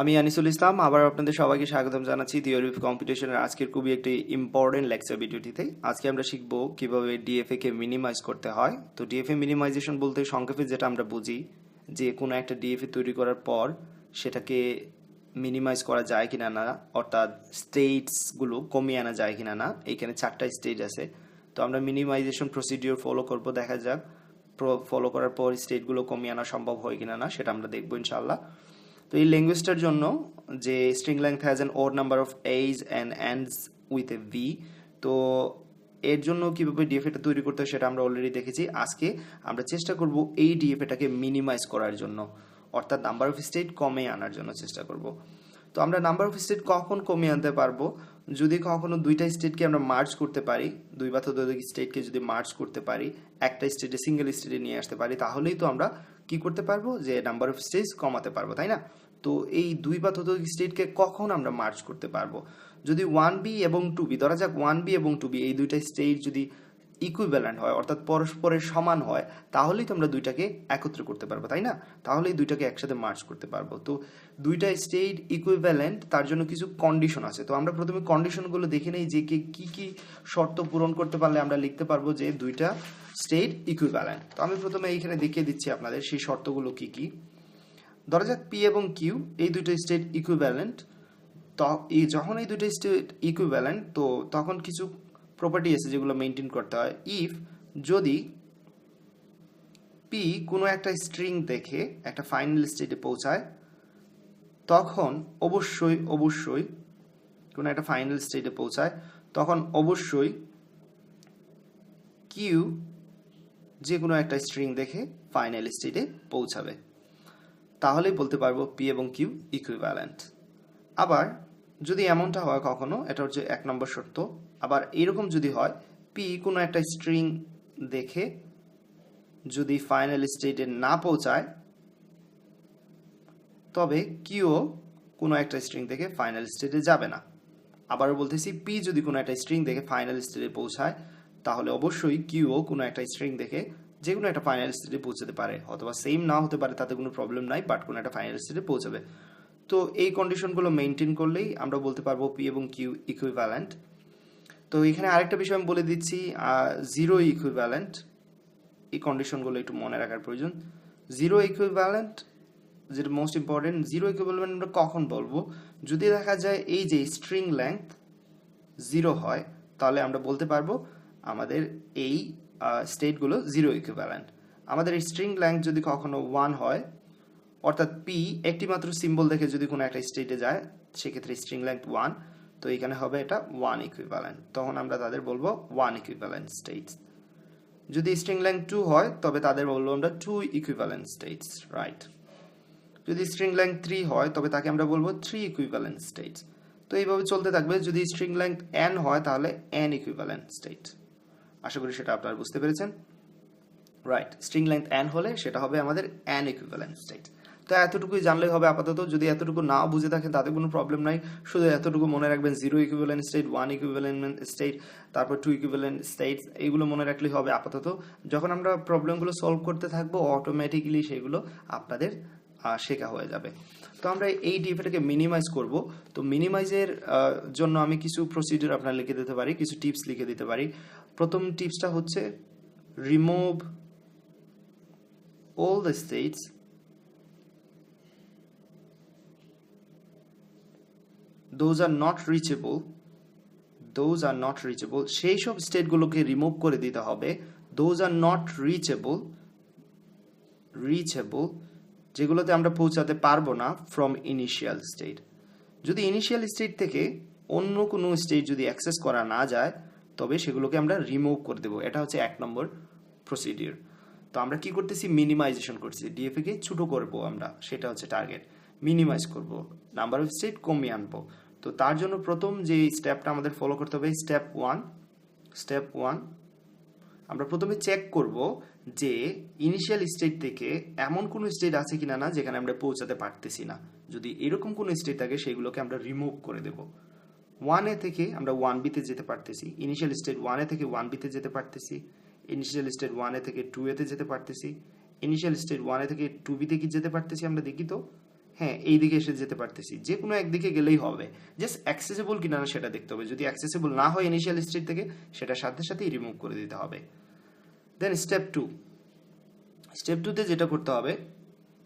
আমি আনিসুল ইসলাম, আবার আপনাদের সবাইকে স্বাগতম জানাচ্ছি থিওরি অফ কম্পিটিশনের আজকের খুবই একটি ইম্পর্টেন্ট লেকচার ভিডিওটিতে। আজকে আমরা শিখব কীভাবে ডিএফএ কে মিনিমাইজ করতে হয়। তো ডিএফএ মিনিমাইজেশন বলতে সংক্ষেপে যেটা আমরা বুঝি, যে কোনো একটা ডিএফএ তৈরি করার পর সেটাকে মিনিমাইজ করা যায় কিনা না, অর্থাৎ স্টেটসগুলো কমিয়ে আনা যায় কিনা না এইখানে চারটা স্টেজ আছে। তো আমরা মিনিমাইজেশন প্রসিডিওর ফলো করব, দেখা যাক ফলো করার পর স্টেটগুলো কমিয়ে আনা সম্ভব হয় কিনা না, সেটা আমরা দেখব ইনশাল্লাহ তো এই ল্যাঙ্গুয়েজটার জন্য যে string length has an odd number of a's and ends with a b তো এর জন্য কীভাবে ডিএফএটা তৈরি করতে হয় সেটা আমরা অলরেডি দেখেছি। আজকে আমরা চেষ্টা করব এই ডিএফএটাকে মিনিমাইজ করার জন্য, অর্থাৎ নাম্বার অফ স্টেট কমে আনার জন্য চেষ্টা করব। তো আমরা নাম্বার অফ স্টেট কখন কমিয়ে আনতে পারব? যদি কখনো দুইটা স্টেটকে আমরা মার্চ করতে পারি, দুই বা ততোধিক স্টেটকে যদি মার্চ করতে পারি, একটা স্টেটে সিঙ্গেল স্টেটে নিয়ে আসতে পারি, তাহলেই তো আমরা কি করতে পারব? যে নাম্বার অফ স্টেটস কমাতে পারব, তাই না? তো এই দুই বা ততোধিক স্টেটকে কখন আমরা মার্চ করতে পারব? যদি ওয়ান বি এবং টু বি ধরা যাক ওয়ান বি এবং টু বি এই দুইটা স্টেট যদি ইকুইভ্যালেন্ট হয়, অর্থাৎ পরস্পরের সমান হয়, তাহলেই তো আমরা দুইটাকে একত্র করতে পারব, তাই না? তাহলেই দুইটাকে একসাথে মার্চ করতে পারব। তো দুইটা স্টেট ইকুইভ্যালেন্ট তার জন্য কিছু কন্ডিশন আছে। তো আমরা প্রথমে কন্ডিশনগুলো দেখে নেই যে কে কি কি শর্ত পূরণ করতে পারলে আমরা লিখতে পারব যে দুইটা স্টেট ইকুইভ্যালেন্ট তো আমি প্রথমে এইখানে দেখিয়ে দিচ্ছি আপনাদের সেই শর্তগুলো কি কি। ধরা যাক পি এবং কিউ এই দুটো স্টেট ইকুইভ্যালেন্ট এই যখন এই দুটো স্টেট ইকুইভ্যালেন্ট তো তখন কিছু প্রপার্টি আছে যেগুলো মেনটেন করতে হয়। ইফ যদি পি কোনো একটা স্ট্রিং দেখে একটা ফাইনাল স্টেটে পৌঁছায়, তখন অবশ্যই অবশ্যই কোনো একটা ফাইনাল স্টেটে পৌঁছায়, তখন অবশ্যই কিউ যে কোনো একটা স্ট্রিং দেখে ফাইনাল স্টেটে পৌঁছাবে। তাহলেই বলতে পারব পি এবং কিউ ইকুইভ্যালেন্ট আবার যদি এমনটা হয় কখনো, এটা হচ্ছে এক নম্বর শর্ত। আবার এরকম যদি হয় পি কোনো একটা স্ট্রিং দেখে যদি ফাইনাল স্টেটে না পৌঁছায়, তবে কিউ কোনো একটা স্ট্রিং দেখে ফাইনাল স্টেটে যাবে না। আবারও বলতেছি পি যদি কোনো একটা স্ট্রিং দেখে ফাইনাল স্টেটে পৌঁছায়, তাহলে অবশ্যই কিউও কোনো একটা স্ট্রিং দেখে যে কোনো একটা ফাইনাল স্টেটে পৌঁছাতে পারে, অথবা সেম না হতে পারে, তাতে কোনো প্রবলেম নাই বাট কোনো একটা ফাইনাল স্টেটে পৌঁছাবে। তো এই কন্ডিশনগুলো মেনটেন করলেই আমরা বলতে পারব পি এবং কিউ ইকুইভ্যালেন্ট তো এখানে আরেকটা বিষয় আমি বলে দিচ্ছি জিরো ইকুইভ্যালেন্ট এই কন্ডিশনগুলো একটু মনে রাখার প্রয়োজন। জিরো ইকুইভ্যালেন্ট যেটা মোস্ট ইম্পর্টেন্ট জিরো ইকুইভ্যালেন্ট আমরা কখন বলব? যদি দেখা যায় এই যে স্ট্রিং লেংথ জিরো হয়, তাহলে আমরা বলতে পারব আমাদের এই স্টেটগুলো জিরো ইকুইভ্যালেন্ট আমাদের স্ট্রিং লেংথ যদি কখনো ওয়ান হয়, অর্থাৎ পি একটি মাত্র সিম্বল দেখে যদি কোনো একটা স্টেটে যায়, সেক্ষেত্রে স্ট্রিং লেংথ ওয়ান তো এখানে হবে এটা ওয়ান ইকুইভ্যালেন্ট তখন আমরা তাদের বলব ওয়ান ইকুইভ্যালেন্ট স্টেটস যদি স্ট্রিং লেংথ টু হয়, তবে তাদের বলব আমরা টু ইকুইভ্যালেন্ট স্টেটস রাইট যদি স্ট্রিং লেংথ থ্রি হয়, তবে তাকে আমরা বলব থ্রি ইকুইভ্যালেন্ট স্টেটস তো এইভাবে চলতে থাকবে, যদি স্ট্রিং লেংথ এন হয়, তাহলে এন ইকুইভ্যালেন্ট স্টেট আশা করি সেটা আপনারা বুঝতে পেরেছেন। রাইট স্ট্রিং লেংথ এন হলে সেটা হবে আমাদের এন ইকুইভ্যালেন্ট স্টেট তো এতটুকুই জানলেই হবে আপাতত। যদি এতটুকু না বুঝে থাকেন, তাতে কোনো প্রবলেম নাই। শুধু এতটুকু মনে রাখবেন zero equivalent state one equivalent state তারপর টু ইকুইভ্যালেন্ট স্টেট এইগুলো মনে রাখলেই হবে আপাতত। যখন আমরা প্রবলেমগুলো সলভ করতে থাকব অটোমেটিক্যালি সেগুলো আপনাদের শেখা হয়ে যাবে। তো আমরা এই ডিএফএটাকে মিনিমাইজ করব। তো মিনিমাইজের জন্য আমি কিছু প্রসিডিউর আপনার লিখে দিতে পারি, কিছু টিপস লিখে দিতে পারি। প্রথম টিপসটা হচ্ছে remove all the states those are not reachable, those are not reachable, সেই সব স্টেটগুলোকে রিমুভ করে দিতে হবে, those are not reachable reachable, যেগুলোতে আমরা পৌঁছাতে পারব না ফ্রম ইনিশিয়াল স্টেট যদি ইনিশিয়াল স্টেট থেকে অন্য কোনো স্টেট যদি অ্যাক্সেস করা না যায় তবে সেগুলোকে আমরা রিমুভ করে দেবো। এটা হচ্ছে এক নম্বর প্রসিডিওর তো আমরা কি করতেছি? মিনিমাইজেশন করছি ডিএফএ কে ছোট করব আমরা। সেটা হচ্ছে টার্গেট মিনিমাইজ করব। নাম্বার অফ স্টেট কমিয়ে আনব। তো তার জন্য প্রথম যে স্টেপটা আমাদের ফলো করতে হবে স্টেপ ওয়ান স্টেপ ওয়ান আমরা প্রথমে চেক করব যে ইনিশিয়াল স্টেট থেকে এমন কোনো স্টেট আছে কিনা না, যেখানে আমরা পৌঁছাতে পারতেছি না। যদি এরকম কোনো স্টেট থাকে, সেগুলোকে আমরা রিমুভ করে দেব। ওয়ান এ থেকে আমরা ওয়ান বিতে যেতে পারতেছি। ইনিশিয়াল স্টেট ওয়ান এ থেকে ওয়ান বিতে যেতে পারতেছি। ইনিশিয়াল স্টেট ওয়ান এ থেকে টু এতে যেতে পারতেছি। ইনিশিয়াল স্টেট ওয়ান এ থেকে টু বিতে কি যেতে পারতেছি আমরা দেখি তো? হ্যাঁ এই দিকে এসে যেতে পারতেছি। যে কোনো একদিকে গেলেই হবে। জাস্ট অ্যাক্সেসেবল কিনা না সেটা দেখতে হবে। যদি অ্যাক্সেসেবল না হয় ইনিশিয়াল স্টেট থেকে, সেটা সাথে সাথেই রিমুভ করে দিতে হবে। দেন স্টেপ টু স্টেপ টুতে যেটা করতে হবে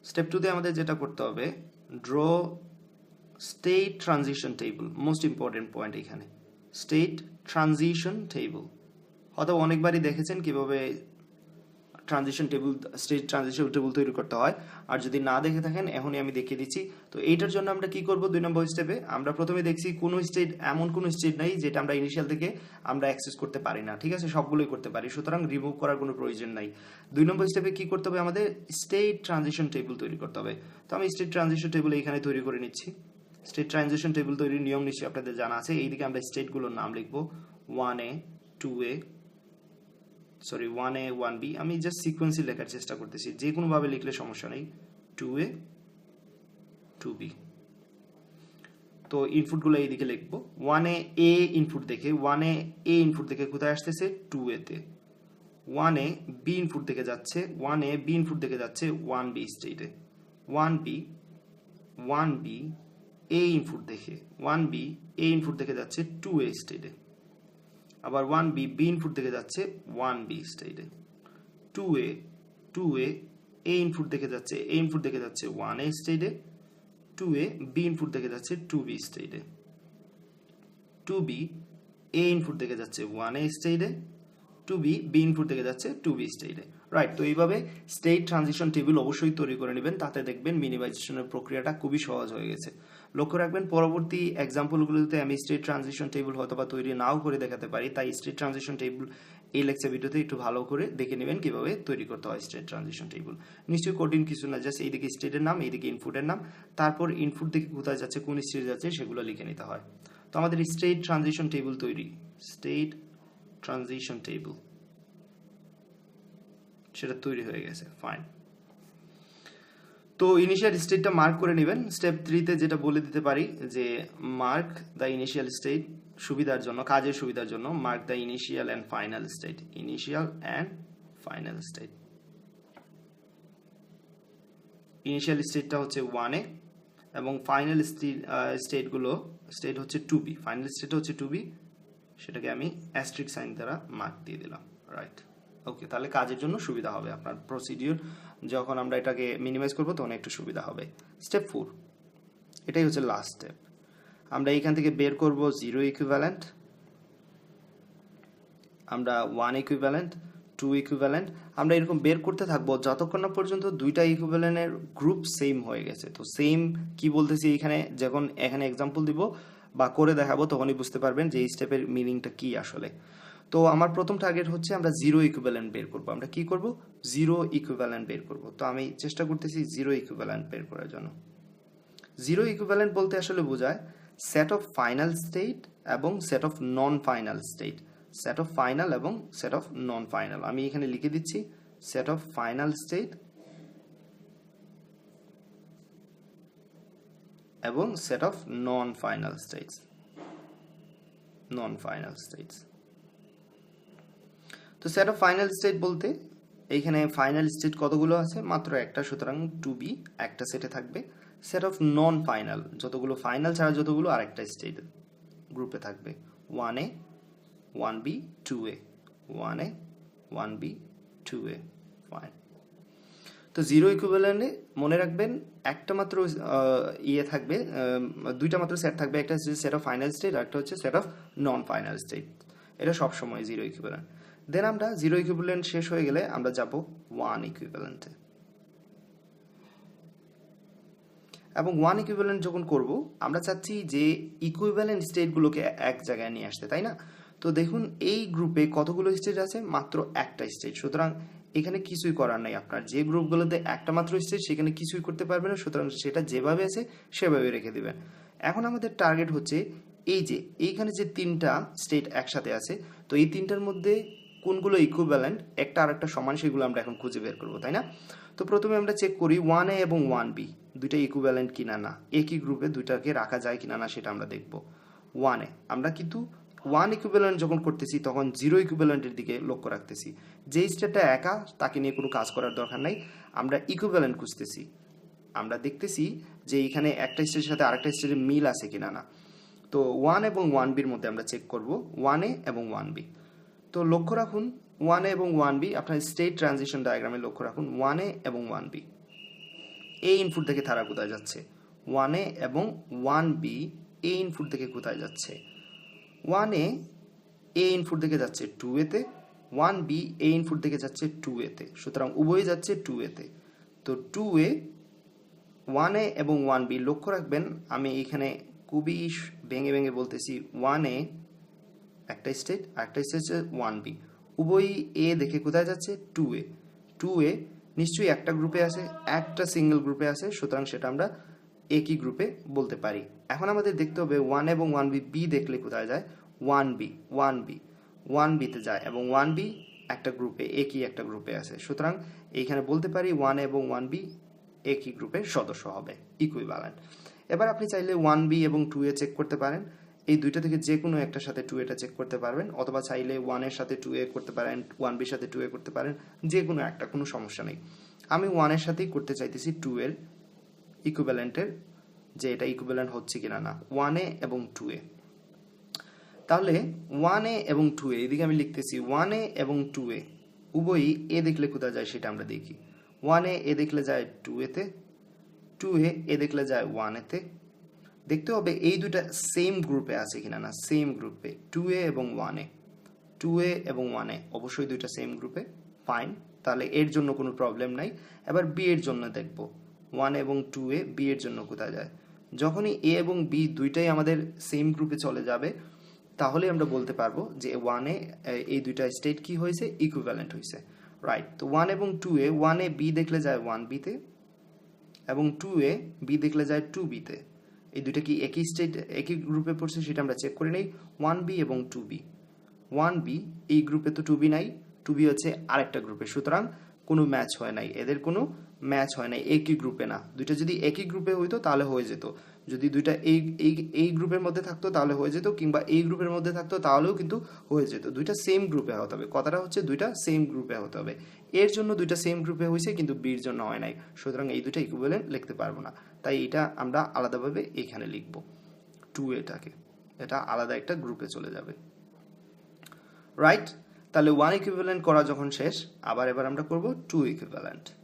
স্টেপ টুতে আমাদের যেটা করতে হবে draw state transition table most important point এখানে স্টেট ট্রানজিশন টেবিল হয়তো অনেকবারই দেখেছেন কীভাবে transition table state transition table তৈরি করতে হয়। আর যদি না দেখে থাকেন, এখনই আমি দেখিয়ে দিচ্ছি। তো এইটার জন্য আমরা কি করব দুই নম্বর স্টেপে আমরা প্রথমে দেখছি কোন স্টেট এমন কোন স্টেট নাই যেটা আমরা ইনিশিয়াল থেকে আমরা অ্যাক্সেস করতে পারি না। ঠিক আছে? সবগুলোই করতে পারি। সুতরাং রিমুভ করার কোনো প্রয়োজন নাই। দুই নম্বর স্টেপে কি করতে হবে আমাদের? স্টেট ট্রানজিশন টেবিল তৈরি করতে হবে। তো আমি স্টেট ট্রানজিশন টেবিল এখানে তৈরি করে নিচ্ছি। স্টেট ট্রানজিশন টেবিল তৈরির নিয়ম নিশ্চয়ই আপনাদের জানা আছে। এইদিকে আমরা স্টেটগুলোর নাম লিখব। One A two A sorry one A one B আমি জাস্ট সিকোয়েন্সই লেখার চেষ্টা করতেছি। যে কোনোভাবে লিখলে সমস্যা নেই। টু এ টু বি তো ইনপুটগুলো এইদিকে লিখব। ওয়ান এ এ ইনপুট দেখে। ওয়ান এ এ ইনপুট দেখে কোথায় আসতেছে? টু এতে ওয়ান এ বি ইনপুট থেকে যাচ্ছে। ওয়ান এ বি ইনপুট থেকে যাচ্ছে। ওয়ান বি স্টেটে one B one B A input দেখে ওয়ান বি এ ইনপুট দেখে যাচ্ছে টু এ। স্টেটে আবার ওয়ান বি বি ইনপুট থেকে যাচ্ছে ওয়ান বি স্টেটে two A two A A input দেখে যাচ্ছে এ ইনপুট দেখে যাচ্ছে ওয়ান এ। স্টেটে টু এ বি ইনপুট দেখে যাচ্ছে টু বি স্টেটে টু বি এ ইনপুট দেখে যাচ্ছে ওয়ান এ। স্টেটে টু বি বি ইনপুট থেকে যাচ্ছে টু বি স্টেটে রাইট তো এইভাবে স্টেট ট্রানজিশন টেবিল অবশ্যই তৈরি করে নেবেন, তাতে দেখবেন মিনিমাইজেশনের প্রক্রিয়াটা খুবই সহজ হয়ে গেছে। লক্ষ্য রাখবেন, পরবর্তী এক্সাম্পলগুলোতে আমি স্টেট ট্রানজিশন টেবিল হয়তো বা তৈরি নাও করে দেখাতে পারি, তাই স্টেট ট্রানজিশন টেবিল এই লেকচার ভিডিওতে একটু ভালো করে দেখে নেবেন কীভাবে তৈরি করতে হয় স্টেট ট্রানজিশন টেবিল নিশ্চয়ই কঠিন কিছু না জাস্ট এইদিকে স্টেটের নাম, এইদিকে ইনপুটের নাম, তারপর ইনপুট থেকে কোথায় যাচ্ছে, কোন স্টেট যাচ্ছে, সেগুলো লিখে নিতে হয়। তো আমাদের স্টেট ট্রানজিশন টেবিল তৈরি। স্টেট ট্রানজিশন টেবিল সেটা তৈরি হয়ে গেছে ফাইন তো ইনিশিয়াল স্টেটটা মার্ক করে নেবেন। স্টেপ থ্রিতে যেটা বলে দিতে পারি যে মার্ক দ্য ইনিশিয়াল স্টেট সুবিধার জন্য, কাজের সুবিধার জন্য mark the initial and final state initial and final state initial স্টেটটা হচ্ছে ওয়ানে এবং ফাইনাল স্টেটগুলো স্টেট হচ্ছে টু বি ফাইনাল স্টেট হচ্ছে টু বি সেটাকে আমি অ্যাস্ট্রিক সাইন দ্বারা মার্ক দিয়ে দিলাম রাইট ওকে তাহলে কাজের জন্য সুবিধা হবে আপনার প্রসিডিওর যখন আমরা এটাকে মিনিমাইজ করব, তখন একটু সুবিধা হবে। স্টেপ ফোর এটাই হচ্ছে লাস্ট স্টেপ আমরা এইখান থেকে বের করব জিরো ইকুইভ্যালেন্ট আমরা ওয়ান ইকুইভ্যালেন্ট টু ইকুইভ্যালেন্ট আমরা এরকম বের করতে থাকব যতক্ষণ না পর্যন্ত দুইটা ইকুইভ্যালেন্টের গ্রুপ সেম হয়ে গেছে। তো সেম কি বলতেছি এখানে? যখন এখানে এক্সাম্পল দিব বা করে দেখাবো, তখনই বুঝতে পারবেন যে এই স্টেপের মিনিংটা কি আসলে। তো আমার প্রথম টার্গেট হচ্ছে আমরা জিরো ইকুইভ্যালেন্ট বের করব। আমরা কি করব? জিরো ইকুইভ্যালেন্ট বের করব। তো আমি চেষ্টা করতেছি জিরো ইকুইভ্যালেন্ট বের করার জন্য। জিরো ইকুইভ্যালেন্ট বলতে আসলে বোঝায় সেট অফ ফাইনাল স্টেট এবং set of non final state set of final এবং সেট অফ নন ফাইনাল আমি এখানে লিখে দিচ্ছি সেট অফ ফাইনাল স্টেট এবং set of non final states non final states তো সেট অফ ফাইনাল স্টেট বলতে এইখানে ফাইনাল স্টেট কতগুলো আছে? মাত্র একটা, সুতরাং টু বি একটা সেটে থাকবে। সেট অফ নন ফাইনাল যতগুলো ফাইনাল ছাড়া যতগুলো, আরেকটা স্টেট গ্রুপে থাকবে। One A one B two A one A one B two A fine তো জিরো ইকুইভ্যালেন্টে মনে রাখবেন একটা মাত্র ইয়ে থাকবে দুইটা মাত্র সেট থাকবে, একটা হচ্ছে সেট অফ ফাইনাল স্টেট আর একটা হচ্ছে set of non final state এটা সবসময় জিরো ইকুইভ্যালেন্ট দেন আমরা জিরো ইকুইভ্যালেন্ট শেষ হয়ে গেলে আমরা যাব ওয়ান ইকুইভ্যালেন্টে এবং ওয়ান ইকুইভ্যালেন্ট যখন করব, আমরা চাচ্ছি যে ইকুইভ্যালেন্ট স্টেটগুলোকে এক জায়গায় নিয়ে আসতে, তাই না? তো দেখুন, এই গ্রুপে কতগুলো স্টেট আছে? মাত্র একটা স্টেট সুতরাং এখানে কিছুই করার নাই আপনার। যে গ্রুপগুলোতে একটা মাত্র স্টেট সেখানে কিছুই করতে পারবে না, সুতরাং সেটা যেভাবে আছে, সেভাবে রেখে দেবেন। এখন আমাদের টার্গেট হচ্ছে, এই যে, এইখানে যে তিনটা স্টেট একসাথে আছে, তো এই তিনটার মধ্যে কোনগুলো ইকুইভ্যালেন্ট একটা আর একটা সমান, সেগুলো আমরা এখন খুঁজে বের করব, তাই না? তো প্রথমে আমরা চেক করি ওয়ান এ এবং ওয়ান বি দুইটা ইকুইভ্যালেন্ট কিনা না, একই গ্রুপে দুইটাকে রাখা যায় কিনা না, সেটা আমরা দেখব। ওয়ান আমরা কিন্তু ওয়ান ইকুইভ্যালেন্ট যখন করতেছি, তখন জিরো ইকুইভ্যালেন্টের দিকে লক্ষ্য রাখতেছি। যে স্টেটটা একা, তাকে নিয়ে কোনো কাজ করার দরকার নাই। আমরা ইকুইভ্যালেন্ট খুঁজতেছি। আমরা দেখতেছি যে এখানে একটা স্টেটের সাথে আরেকটা স্টেটের মিল আছে কিনা না। তো ওয়ান এবং ওয়ান বির মধ্যে আমরা চেক করব ওয়ান এ এবং ওয়ান বি তো লক্ষ্য রাখুন ওয়ান এ এবং ওয়ান বি আপনার স্টেট ট্রানজিশন ডায়াগ্রামে লক্ষ্য রাখুন ওয়ান এ এবং ওয়ান বি এই ইনপুট থেকে তারা কোথায় যাচ্ছে? ওয়ান এ এবং ওয়ান বি এই ইনপুট থেকে কোথায় যাচ্ছে? ওয়ান এ এ ইনপুট থেকে যাচ্ছে টু এতে ওয়ান বি এ ইনপুট থেকে যাচ্ছে টু এতে সুতরাং উভয়ই যাচ্ছে টু এতে তো। টু এ ওয়ান এ এবং ওয়ান বি লক্ষ্য রাখবেন, আমি এখানে খুবই ভেঙে ভেঙে বলতেছি ওয়ান এ একটা স্টেট আর একটা স্টেট হচ্ছে ওয়ান বি উভয়ই এ দেখে কোথায় যাচ্ছে? Two A. টু এ নিশ্চয়ই একটা গ্রুপে আছে, একটা সিঙ্গেল গ্রুপে আছে, সুতরাং সেটা আমরা একই গ্রুপে বলতে পারি। এখন আমাদের দেখতে হবে ওয়ান এবং ওয়ান বি বি দেখলে কোথায় যায়? One B one B one বিতে যায় এবং ওয়ান বি একটা গ্রুপে একই একটা গ্রুপে আছে। সুতরাং এইখানে বলতে পারি ওয়ান এবং ওয়ান বি একই গ্রুপের সদস্য হবে ইকুইভ্যালেন্ট এবার আপনি চাইলে ওয়ান বি এবং টু এ চেক করতে পারেন। এই দুইটা থেকে যে কোনো একটার সাথে টু এটা চেক করতে পারবেন, অথবা চাইলে ওয়ানের সাথে টু এ করতে পারেন ওয়ান বির সাথে টু এ করতে পারেন যে কোনো একটা, কোনো সমস্যা নেই। আমি ওয়ানের সাথেই করতে চাইতেছি টু এর ইকুইভ্যালেন্টের যে এটা ইকুইভ্যালেন্ট হচ্ছে কিনা না ওয়ান এ এবং টু এ তাহলে ওয়ান এ এবং টু এ এদিকে আমি লিখতেছি ওয়ান এ এবং টু এ উভয়ই এ দেখলে কোথায় যায় সেটা আমরা দেখি। ওয়ান এ এ দেখলে যায় টু এতে টু এ এ দেখলে যায় ওয়ান এতে দেখতে হবে এই দুটা সেম গ্রুপে আছে কিনা না সেম গ্রুপে টু এ এবং ওয়ান এ টু এ এবং ওয়ান এ অবশ্যই দুইটা সেম গ্রুপে ফাইন তাহলে এর জন্য কোনো প্রবলেম নাই। এবার বি এর জন্য দেখব। ওয়ান এবং টু এ বি এর জন্য কোথায় যায়? যখনই এ এবং বি দুইটাই আমাদের সেম গ্রুপে চলে যাবে, তাহলে আমরা বলতে পারব যে ওয়ানে এই দুইটা স্টেট কি হয়েছে? ইকুইভ্যালেন্ট হয়েছে। রাইট তো ওয়ান এবং টু এ ওয়ান বি দেখলে যায় ওয়ান বিতে এবং টু এ বি দেখলে যায় টু বিতে এই দুইটা কি একই স্টেট একই গ্রুপে পড়ছে সেটা আমরা চেক করে নেই। ওয়ান বি এবং টু বি ওয়ান বি এই গ্রুপে তো টু বি নাই টু বি হচ্ছে আরেকটা গ্রুপে সুতরাং কোনো ম্যাচ হয় নাই। এদের কোনো ম্যাচ হয় নাই একই গ্রুপে না। দুইটা যদি একই গ্রুপে হইতো, তাহলে হয়ে যেত। যদি দুইটা এই এই এই গ্রুপের মধ্যে থাকতো, তাহলে হয়ে যেত, কিংবা এই গ্রুপের মধ্যে থাকতো, তাহলেও কিন্তু হয়ে যেত। দুইটা সেম গ্রুপে হতে হবে। কথাটা হচ্ছে দুইটা সেম গ্রুপে হতে হবে। এর জন্য দুইটা সেম গ্রুপে হয়েছে কিন্তু বির জন্য হয় নাই। সুতরাং এই দুইটা ইকুইভ্যালেন্ট লিখতে পারব না। তাই এটা আমরা আলাদাভাবে এখানে লিখব। টু এটাকে। এটা আলাদা একটা গ্রুপে চলে যাবে। রাইট তাহলে ওয়ান ইকুইভ্যালেন্ট করা যখন শেষ, আবার এবার আমরা করব টু ইকুইভ্যালেন্ট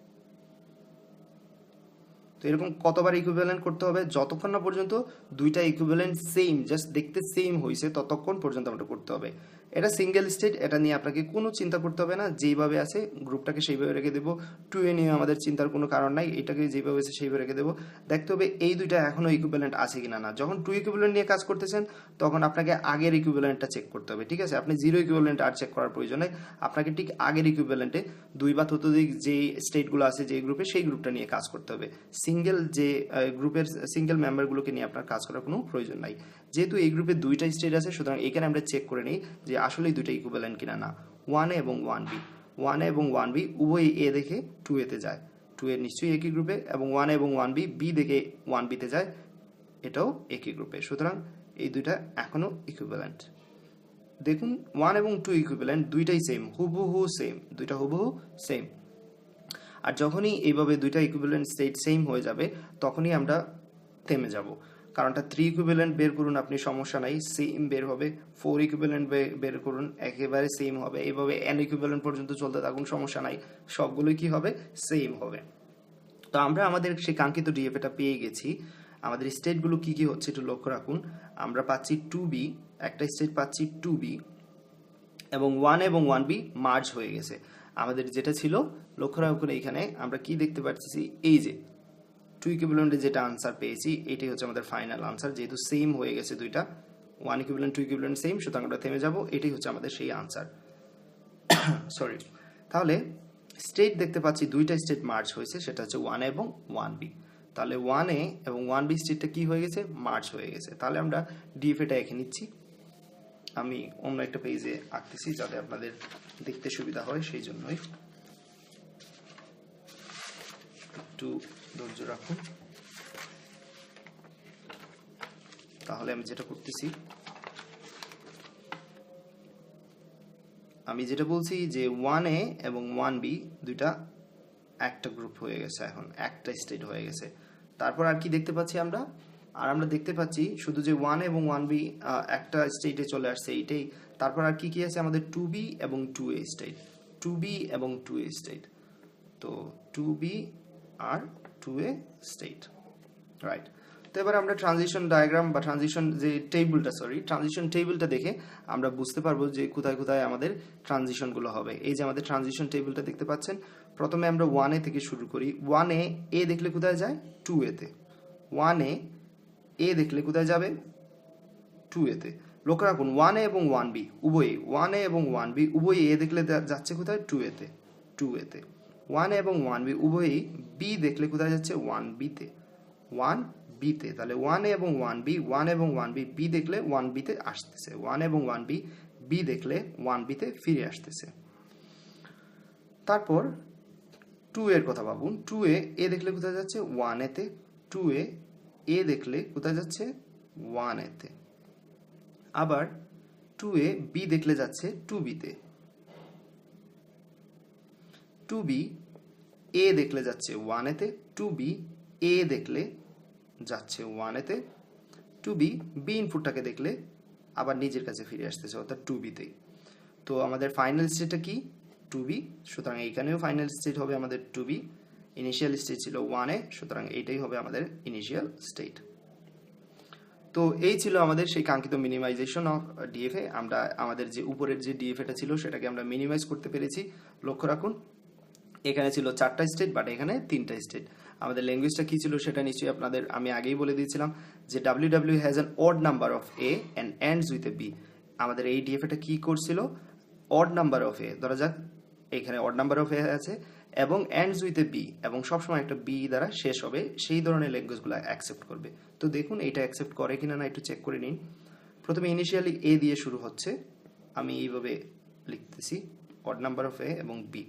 তো এরকম কতবার ইকুইভ্যালেন্ট করতে হবে? যতক্ষণ না পর্যন্ত দুইটা ইকুইভ্যালেন্ট সেম জাস্ট দেখতে সেম হয়েছে ততক্ষণ পর্যন্ত আমরা করতে হবে। এটা সিঙ্গেল স্টেট এটা নিয়ে আপনাকে কোনো চিন্তা করতে হবে না, যেইভাবে আছে গ্রুপটাকে সেইভাবে রেখে দেবো। টু এ নিয়ে আমাদের চিন্তার কোনো কারণ নাই, এটাকে যেভাবে আছে সেইভাবে রেখে দেবো। দেখতে হবে এই দুইটা এখনও ইকুইভ্যালেন্ট আছে কিনা না। যখন টু ইকুইভ্যালেন্ট নিয়ে কাজ করতেছেন, তখন আপনাকে আগের ইকুইভ্যালেন্টটা চেক করতে হবে, ঠিক আছে? আপনি জিরো ইকুইভ্যালেন্ট আর চেক করার প্রয়োজন নেই। আপনাকে ঠিক আগের ইকুইভ্যালেন্টে দুই বা ততোধিক যে স্টেটগুলো আছে যে গ্রুপে সেই গ্রুপটা নিয়ে কাজ করতে হবে। সিঙ্গেল যে গ্রুপের সিঙ্গেল মেম্বারগুলোকে নিয়ে আপনার কাজ করার কোনো প্রয়োজন নাই। যেহেতু এই গ্রুপে দুইটা স্টেট আছে, সুতরাং এখানে আমরা চেক করে নিই যে আসলে দুইটা ইকুইভ্যালেন্ট কিনা না। ওয়ান এ এবং ওয়ান বি ওয়ান এ এবং ওয়ান বি উভয়ই এ দেখে টু এতে যায়। টু এর নিশ্চয়ই একই গ্রুপে এবং ওয়ান এবং ওয়ান বি বি দেখে ওয়ান বিতে যায়, এটাও একই গ্রুপে সুতরাং এই দুইটা এখনও ইকুইভ্যালেন্ট দেখুন ওয়ান এবং টু ইকুইভ্যালেন্ট দুইটাই সেম হুবহু সেম দুইটা হুবহু সেম আর যখনই এইভাবে দুইটা ইকুইভ্যালেন্ট স্টেট সেম হয়ে যাবে, তখনই আমরা থেমে যাব। কারণটা থ্রি ইকুইভ্যালেন্ট বের করুন, আপনি সমস্যা নাই সেম বের হবে ফোর ইকুইভ্যালেন্ট বের করুন, একেবারে সেম হবে, এইভাবে এন ইকুইভ্যালেন্ট পর্যন্ত চলতে থাকুন, সমস্যা নাই, সবগুলোই কি হবে সেম হবে। তো আমরা আমাদের সেই কাঙ্ক্ষিত ডিএফএটা পেয়ে গেছি, আমাদের স্টেটগুলো কি কি হচ্ছে একটু লক্ষ্য রাখুন, আমরা পাচ্ছি টু বি একটা স্টেট পাচ্ছি টু বি এবং ওয়ান এবং ওয়ান বি মার্জ হয়ে গেছে, আমাদের যেটা ছিল, লক্ষ্য রাখুন এখানে আমরা কি দেখতে পাচ্ছি, এই যে টু ইকুইভ্যালেন্টে যেটা আনসার পেয়েছি, এটাই হচ্ছে আমাদের ফাইনাল আনসার যেহেতু সেম হয়ে গেছে দুইটা one equivalent two equivalent same সুতরাং আমরা থেমে যাব, এটাই হচ্ছে আমাদের সেই আনসার সরি তাহলে স্টেট দেখতে পাচ্ছি দুইটা স্টেট মার্চ হয়েছে, সেটা হচ্ছে ওয়ান এবং ওয়ান বি তাহলে ওয়ান এ এবং ওয়ান বি স্টেটটা কি হয়ে গেছে? মার্চ হয়ে গেছে। তাহলে আমরা ডিএফএটা এঁকে নিচ্ছি। আমি অন্য একটা পেজে আঁকতেছি, যাতে আপনাদের দেখতে সুবিধা হয়, সেই জন্যই। একটু ধৈর্য রাখুন। তাহলে আমি যেটা করতেছি, আমি যেটা বলছি যে ওয়ান এ এবং ওয়ান বি দুইটা একটা গ্রুপ হয়ে গেছে এখন, একটা স্টেট হয়ে গেছে। তারপর আর কি দেখতে পাচ্ছি আমরা? আর আমরা দেখতে পাচ্ছি শুধু যে ওয়ান এবং ওয়ান বি একটা স্টেটে চলে আসছে এইটাই। তারপর আর কি কি আছে? আমাদের টু বি এবং two A state two B এবং টু এ স্টেট তো টু বি আর টু এ স্টেট রাইট তো এবার আমরা ট্রানজিশন ডায়াগ্রাম বা ট্রানজিশন যে টেবিলটা সরি ট্রানজিশন টেবিলটা দেখে আমরা বুঝতে পারব যে কোথায় কোথায় আমাদের ট্রানজিশনগুলো হবে। এই যে আমাদের ট্রানজিশন টেবিলটা দেখতে পাচ্ছেন, প্রথমে আমরা ওয়ানে থেকে শুরু করি। ওয়ানে এ দেখলে কোথায় যায়? টু এতে ওয়ানে এ দেখলে কোথায় যাবে? টু এতে লক্ষ্য রাখুন ওয়ান এ এবং ওয়ান বি উভয়ই। ওয়ান এ এবং ওয়ান বি উভয়ই এ দেখলে যাচ্ছে কোথায়? টু এতে টু এতে ওয়ান এবং ওয়ান বি, উভয়ই বি দেখলে কোথায় যাচ্ছে? ওয়ান বিতে ওয়ান বিতে তাহলে ওয়ান এবং ওয়ান বি ওয়ান এবং ওয়ান বি বি দেখলে ওয়ান বিতে আসতেছে। ওয়ান এবং ওয়ান বি বি দেখলে ওয়ান বিতে ফিরে আসতেছে। তারপর টু এর কথা ভাবুন। টু এ এ দেখলে কোথায় যাচ্ছে? ওয়ান এতে টু এ এ দেখলে কোথায় যাচ্ছে? ওয়ান এতে আবার টু এ বি দেখলে যাচ্ছে টু বিতে টু বি এ দেখলে যাচ্ছে ওয়ান এতে টু বি এ দেখলে যাচ্ছে ওয়ান এতে টু বি বি ইনপুটটাকে দেখলে আবার নিজের কাছে ফিরে আসতেছে, অর্থাৎ টু বিতেই তো আমাদের ফাইনাল স্টেটটা কি? টু বি সুতরাং এইখানেও ফাইনাল স্টেট হবে আমাদের টু বি ইনিশিয়াল স্টেট ছিল ওয়ানে সুতরাং এইটাই হবে আমাদের ইনিশিয়াল স্টেট তো এই ছিল আমাদের সেই কাঙ্ক্ষিত মিনিমাইজেশন অফ ডিএফএ আমরা আমাদের যে উপরের যে ডিএফএটা ছিল সেটাকে আমরা মিনিমাইজ করতে পেরেছি। লক্ষ্য রাখুন এখানে ছিল চারটা স্টেট বাট এখানে তিনটা স্টেট আমাদের ল্যাঙ্গুয়েজটা কী ছিল সেটা নিশ্চয়ই আপনাদের আমি আগেই বলে দিয়েছিলাম যে W W has an odd number of A and ends with A B আমাদের এই ডিএফএটা কী করছিল অড নাম্বার অফ এ ধরা যাক। এখানে অড নাম্বার অফ এ আছে এবং এন্ডস উইথ এ বি এবং সবসময় একটা বি দ্বারা শেষ হবে, সেই ধরনের ল্যাঙ্গুয়েজগুলো অ্যাকসেপ্ট করবে। তো দেখুন, এটা অ্যাকসেপ্ট করে কিনা না একটু চেক করে নিন। প্রথমে ইনিশিয়ালি এ দিয়ে শুরু হচ্ছে। আমি এইভাবে লিখতেছি অড নাম্বার অফ এ এবং বি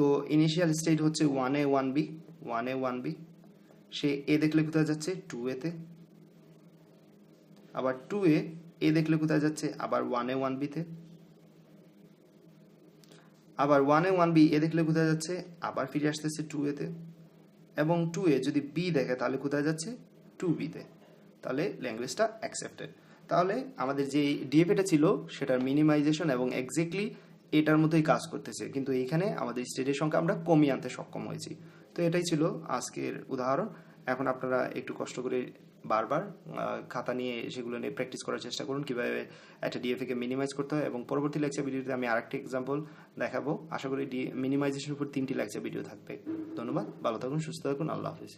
তো ইনিশিয়াল স্টেট হচ্ছে one A one B one A one B say A দেখলে কোথায় যাচ্ছে? টু এতে আবার টু এ এ দেখলে কোথায় যাচ্ছে? আবার ওয়ান এ ওয়ান বিতে আবার one A one B A দেখলে কোথায় যাচ্ছে? আবার ফিরে আসতেছে টু এতে এবং টু এ যদি বি দেখে, তাহলে কোথায় যাচ্ছে? টু বিতে তাহলে ল্যাঙ্গুয়েজটা অ্যাকসেপ্টেড তাহলে আমাদের যে ডিএফএটা ছিল, সেটার মিনিমাইজেশন এবং এক্স্যাক্টলি এটার মতোই কাজ করতেছে। কিন্তু এইখানে আমাদের স্টেটের সংখ্যা আমরা কমিয়ে আনতে সক্ষম হয়েছি। তো এটাই ছিল আজকের উদাহরণ। এখন আপনারা একটু কষ্ট করে বারবার খাতা নিয়ে সেগুলো নিয়ে প্র্যাকটিস করার চেষ্টা করুন। কীভাবে একটা ডিএফএ কে মিনিমাইজ করতে হয় এবং পরবর্তী লেকচার ভিডিওতে আমি আরেকটি এক্সাম্পল দেখাবো। আশা করি ডি মিনিমাইজেশনের উপর তিনটি লেকচার ভিডিও থাকবে। ধন্যবাদ। ভালো থাকুন, সুস্থ থাকুন। আল্লাহ হাফিজ।